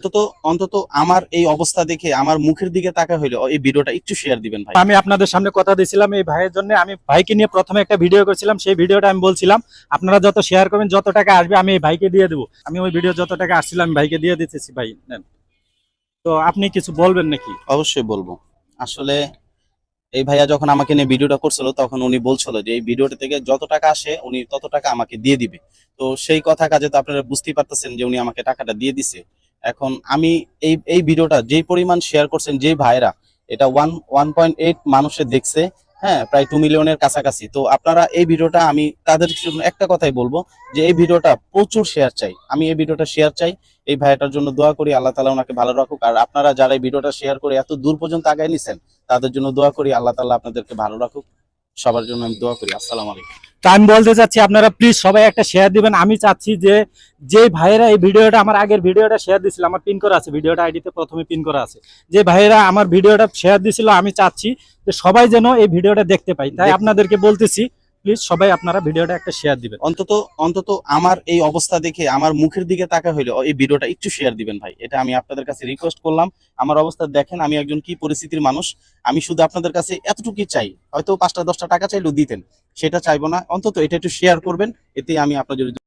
অন্তত অন্তত আমার এই অবস্থা দেখে আমার মুখের দিকে তাকা হইলে এই ভিডিওটা একটু শেয়ার দিবেন ভাই। আমি আপনাদের সামনে কথা দিয়েছিলাম এই ভাইয়ের জন্য। আমি ভাইকে নিয়ে প্রথমে একটা ভিডিও করেছিলাম সেই ভিডিওটা আমি বলছিলাম আপনারা যত শেয়ার করবেন যত টাকা আসবে আমি এই ভাইকে দিয়ে দেবো। আমি ওই ভিডিও যত টাকা আসছিল আমি ভাইকে দিয়ে দিতেছি ভাই নেন। তো আপনি কিছু বলবেন নাকি? অবশ্যই বলব। আসলে এই ভাইয়া যখন আমাকে নিয়ে ভিডিওটা করছিল তখন উনি বলছিল যে এই ভিডিওটা থেকে যত টাকা আসে উনি তত টাকা আমাকে দিয়ে দিবে। তো সেই কথা কাজে তো আপনারা বুঝতেই পারতেছেন যে উনি আমাকে টাকাটা দিয়ে দিছে। এখন আমি এই এই ভিডিওটা যেই পরিমাণ শেয়ার করছেন, যেই ভাইরা, এটা ওয়ান ওয়ান পয়েন্ট এইট মানুষে দেখছে হ্যাঁ প্রায় টু মিলিয়নের কাছাকাছি। তো আপনারা এই ভিডিওটা আমি তাদের জন্য একটা কথাই বলব, যে এই ভিডিওটা প্রচুর শেয়ার চাই। আমি এই ভিডিওটা শেয়ার চাই, এই ভাইটার জন্য দোয়া করি, আল্লাহ তালা ওনাকে ভালো রাখুক। আর আপনারা যারা এই ভিডিওটা শেয়ার করে এত দূর পর্যন্ত আগায় নিছেন, তাদের জন্য দোয়া করি, আল্লাহ তাআলা আপনাদেরকে ভালো রাখুক। সবার জন্য আমি দোয়া করি আসসালামু আলাইকুম। তা আমি বলতে চাচ্ছি আপনারা প্লিজ সবাই একটা শেয়ার দিবেন। আমি চাচ্ছি যে যে ভাইয়েরা এই ভিডিওটা আমার আগের ভিডিওটা শেয়ার দিছিল আমার পিন করা আছে ভিডিওটা আইডিতে প্রথমে পিন করা আছে। যে ভাইয়েরা আমার ভিডিওটা শেয়ার দিছিল আমি চাচ্ছি যে সবাই যেন এই ভিডিওটা দেখতে পাই তাই আপনাদেরকে বলতেছি প্লিজ সবাই আপনারা ভিডিওটা একটা শেয়ার দিবেন। অন্তত অন্তত আমার এই অবস্থা দেখে, আমার মুখের দিকে তাকা হইলে এই ভিডিওটা একটু শেয়ার দিবেন ভাই। এটা আমি আপনাদের কাছে রিকোয়েস্ট করলাম। আমার অবস্থা দেখেন, আমি একজন কি পরিস্থিতির মানুষ। আমি শুধু আপনাদের কাছে এতটুকুই চাই। হয়তো পাঁচটা, দশটা টাকা চাইলেও দিতেন। সেটা চাইব না। অন্তত এটা একটু শেয়ার করবেন। এতে আমি আপনাদের